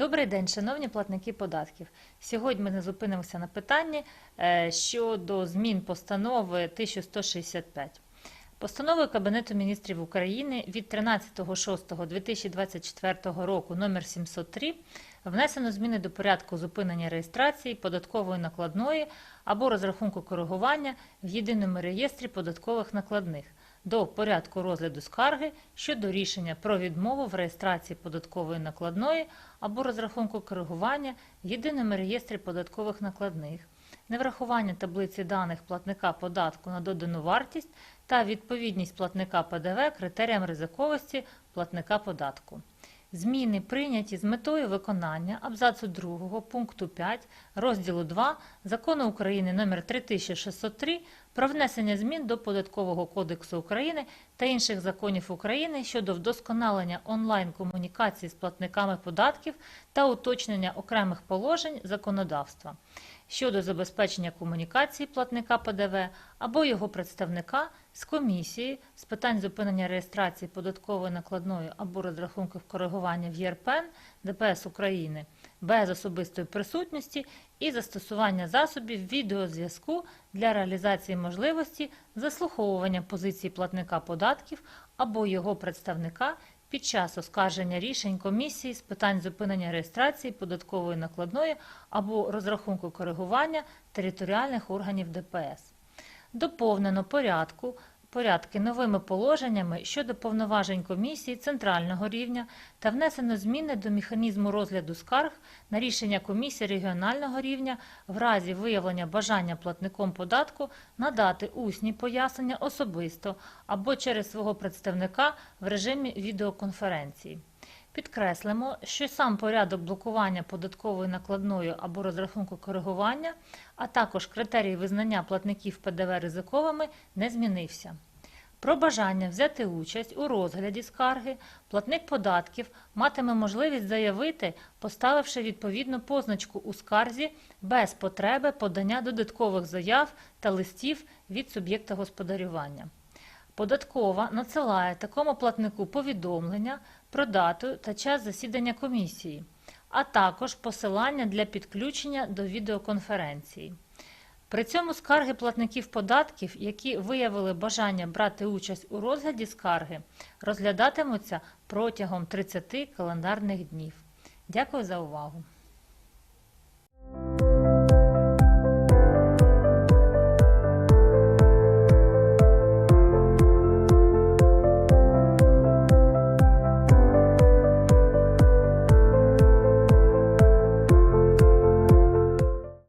Добрий день, шановні платники податків. Сьогодні ми не зупинимося на питанні е, щодо змін постанови 1165. Постановою Кабінету міністрів України від 13.06.2024 року номер 703 внесено зміни до порядку зупинення реєстрації податкової накладної або розрахунку коригування в єдиному реєстрі податкових накладних до порядку розгляду скарги щодо рішення про відмову в реєстрації податкової накладної або розрахунку коригування в єдиному реєстрі податкових накладних, неврахування таблиці даних платника податку на додану вартість та відповідність платника ПДВ критеріям ризиковості платника податку. Зміни прийняті з метою виконання абзацу 2 пункту 5 розділу 2 Закону України номер 3603 про внесення змін до Податкового кодексу України та інших законів України щодо вдосконалення онлайн-комунікації з платниками податків та уточнення окремих положень законодавства щодо забезпечення комунікації платника ПДВ або його представника з комісії з питань зупинення реєстрації податкової накладної або розрахунків коригування в ЄРПН ДПС України без особистої присутності і застосування засобів відеозв'язку для реалізації можливості заслуховування позиції платника податків або його представника під час оскарження рішень комісії з питань зупинення реєстрації податкової накладної або розрахунку коригування територіальних органів ДПС. Доповнено порядку порядки новими положеннями щодо повноважень комісії центрального рівня та внесено зміни до механізму розгляду скарг на рішення комісії регіонального рівня в разі виявлення бажання платником податку надати усні пояснення особисто або через свого представника в режимі відеоконференції. Підкреслимо, що сам порядок блокування податкової накладної або розрахунку коригування, а також критерії визнання платників ПДВ ризиковими не змінився. Про бажання взяти участь у розгляді скарги платник податків матиме можливість заявити, поставивши відповідну позначку у скарзі без потреби подання додаткових заяв та листів від суб'єкта господарювання. Податкова надсилає такому платнику повідомлення про дату та час засідання комісії, а також посилання для підключення до відеоконференції. При цьому скарги платників податків, які виявили бажання брати участь у розгляді скарги, розглядатимуться протягом 30 календарних днів. Дякую за увагу!